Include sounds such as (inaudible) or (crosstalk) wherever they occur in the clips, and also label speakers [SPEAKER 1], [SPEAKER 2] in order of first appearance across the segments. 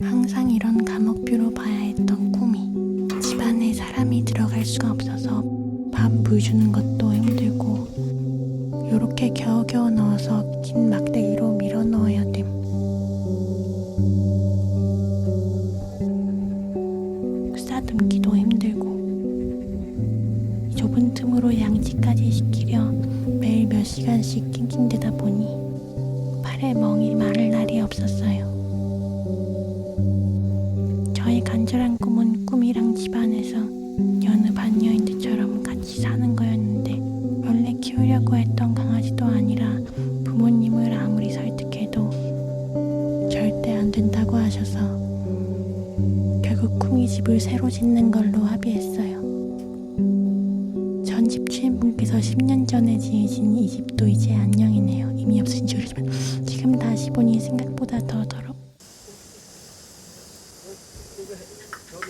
[SPEAKER 1] 항상 이런 감옥뷰로 봐야 했던 꿈이 집안에 사람이 들어갈 수가 없어서 밥 물 주는 것도 힘들고 요렇게 겨우겨우 넣어서 긴 막대기로 밀어 넣어야 됨. 싸듬기도 힘들고 이 좁은 틈으로 양치까지 시키려 매일 몇 시간씩 낑낑대다 보니 팔에 멍이 마를 날이 없었어요. 저의 간절한 꿈은 꿈이랑 집안에서 여느 반려인들처럼 같이 사는 거였는데 원래 키우려고 했던 강아지도 아니라 부모님을 아무리 설득해도 절대 안 된다고 하셔서 결국 쿵이 집을 새로 짓는 걸로 합의했어요. 전 집주인분께서 10년 전에 지으신 이 집도 이제 안녕이네요. 이미 없으신 줄 알지만 지금 다시 보니 생각보다 더 더럽.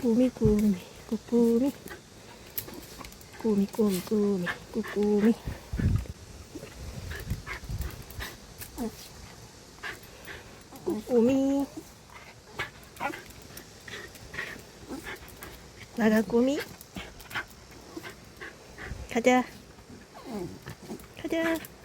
[SPEAKER 2] 꾸미 꾸미 꾸꾸미. 꾸미 꾸미 꾸미 꾸꾸미. 꾸꾸미. 나가 꾸미. 가자. 가자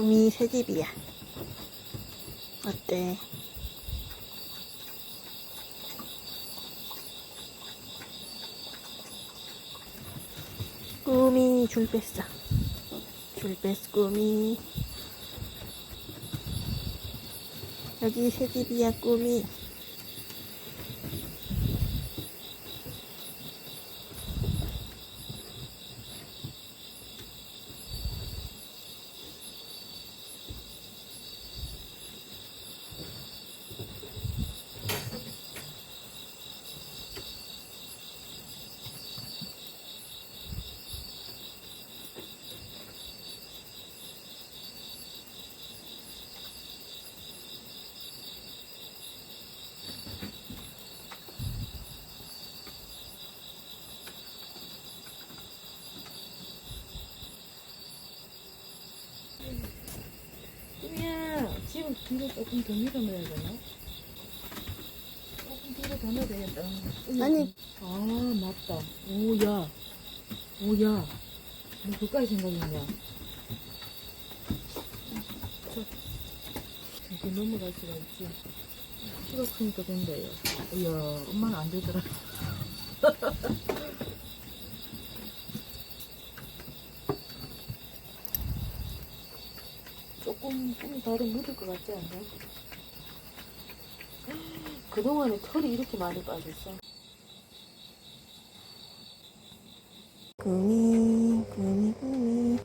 [SPEAKER 2] 꿈이 새 집이야. 어때? 꿈이 줄 뺐어. 줄 뺐어, 꿈이. 여기 새 집이야, 꿈이.
[SPEAKER 3] 지금 뒤로 조금 더 밀어넣어야 되나? 조금 뒤로 더 넣어야 되겠다.
[SPEAKER 2] 아니.
[SPEAKER 3] 아 맞다 오 야 오야 뭐 그까지 생각했냐 이렇게 넘어갈 수가 있지. 키가 크니까 된다요. 이야, 엄마는 안 되더라. (laughs) 꿈이 다른 묻을 것 같지 않나? 그동안에 털이 이렇게 많이 빠졌어.
[SPEAKER 2] 꾸미 꾸미 꾸미